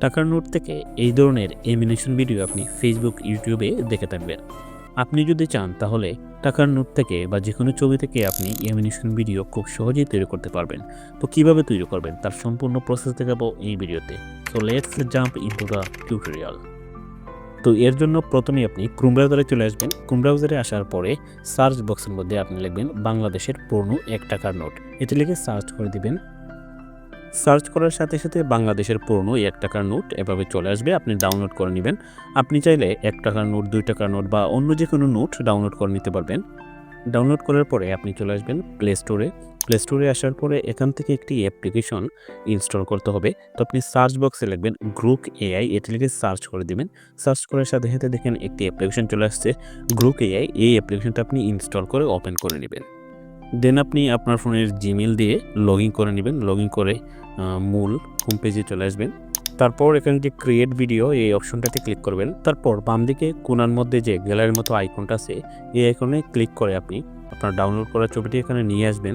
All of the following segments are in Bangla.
টাকার নোট থেকে এই ধরনের এমিনেশন ভিডিও আপনি ফেসবুক ইউটিউবে দেখে থাকবেন। আপনি যদি চান, তাহলে টাকার নোট থেকে বা যে কোনো ছবি থেকে আপনি এমিনেশন ভিডিও খুব সহজেই তৈরি করতে পারবেন। তো কীভাবে তৈরি করবেন, তার সম্পূর্ণ প্রসেস দেখাবো এই ভিডিওতে so let's jump into the tutorial তো এর জন্য প্রথমে আপনি ক্রোম ব্রাউজারে চলে আসবেন। ক্রোম ব্রাউজারে আসার পরে সার্চ বক্সের মধ্যে আপনি লিখবেন বাংলাদেশের পুরনো এক টাকার নোট। এটি লিখে সার্চ করে দিবেন সার্চ করার সাথে সাথে বাংলাদেশের পুরনো এক টাকার নোট এভাবে চলে আসবে, আপনি ডাউনলোড করে নেবেন। আপনি চাইলে এক টাকার নোট, দুই টাকার নোট বা অন্য যে কোনো নোট ডাউনলোড করে নিতে পারবেন। ডাউনলোড করার পরে আপনি চলে আসবেন প্লে স্টোরে প্লে স্টোরে আসার পরে এখান থেকে একটি অ্যাপ্লিকেশন ইনস্টল করতে হবে। তো আপনি সার্চ বক্সে লিখবেন গ্রুপ এআই এটি লিখে সার্চ করে দিবেন। সার্চ করার সাথে সাথে দেখেন একটি অ্যাপ্লিকেশন চলে আসছে গ্রুপ এআই এই অ্যাপ্লিকেশনটা আপনি ইনস্টল করে ওপেন করে নেবেন। দেন আপনি আপনার ফোনের জিমেল দিয়ে লগ ইন করে নেবেন লগ ইন করে মূল হোম পেজে চলে আসবেন। তারপর এখানে যে ক্রিয়েট ভিডিও এই অপশনটাতে ক্লিক করবেন। তারপর বাম দিকে কোনার মধ্যে যে গ্যালারির মতো আইকনটা আছে, এই আইকনে ক্লিক করে আপনি আপনার ডাউনলোড করা ছবিটি এখানে নিয়ে আসবেন।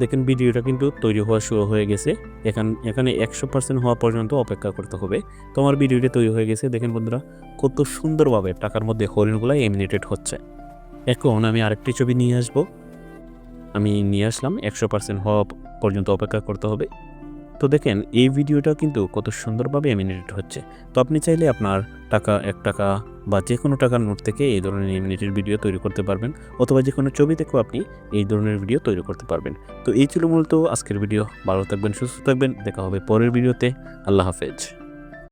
দেখেন ভিডিওটা কিন্তু তৈরি হওয়া শুরু হয়ে গেছে। এখান, এখানে একশো পার্সেন্ট হওয়া পর্যন্ত অপেক্ষা করতে হবে। তো আমার ভিডিওটা তৈরি হয়ে গেছে। দেখেন বন্ধুরা, কত সুন্দরভাবে টাকার মধ্যে হরিণগুলো এমিনেটেড হচ্ছে। এখন আমি আরেকটি ছবি নিয়ে আসব। আমি নিয়ে আসলাম, একশো পার্সেন্ট হওয়া পর্যন্ত অপেক্ষা করতে হবে। তো দেখেন, এই ভিডিওটা কিন্তু কত সুন্দরভাবে এমিনেটেড হচ্ছে। তো আপনি চাইলে আপনার টাকা, এক টাকা বা যে কোনো টাকার নোট থেকে এই ধরনের এমিনেটেড ভিডিও তৈরি করতে পারবেন, অথবা যে কোনো ছবি থেকেও আপনি এই ধরনের ভিডিও তৈরি করতে পারবেন। তো এই ছিল মূলত আজকের ভিডিও। ভালো থাকবেন, সুস্থ থাকবেন। দেখা হবে পরের ভিডিওতে। আল্লাহ হাফেজ।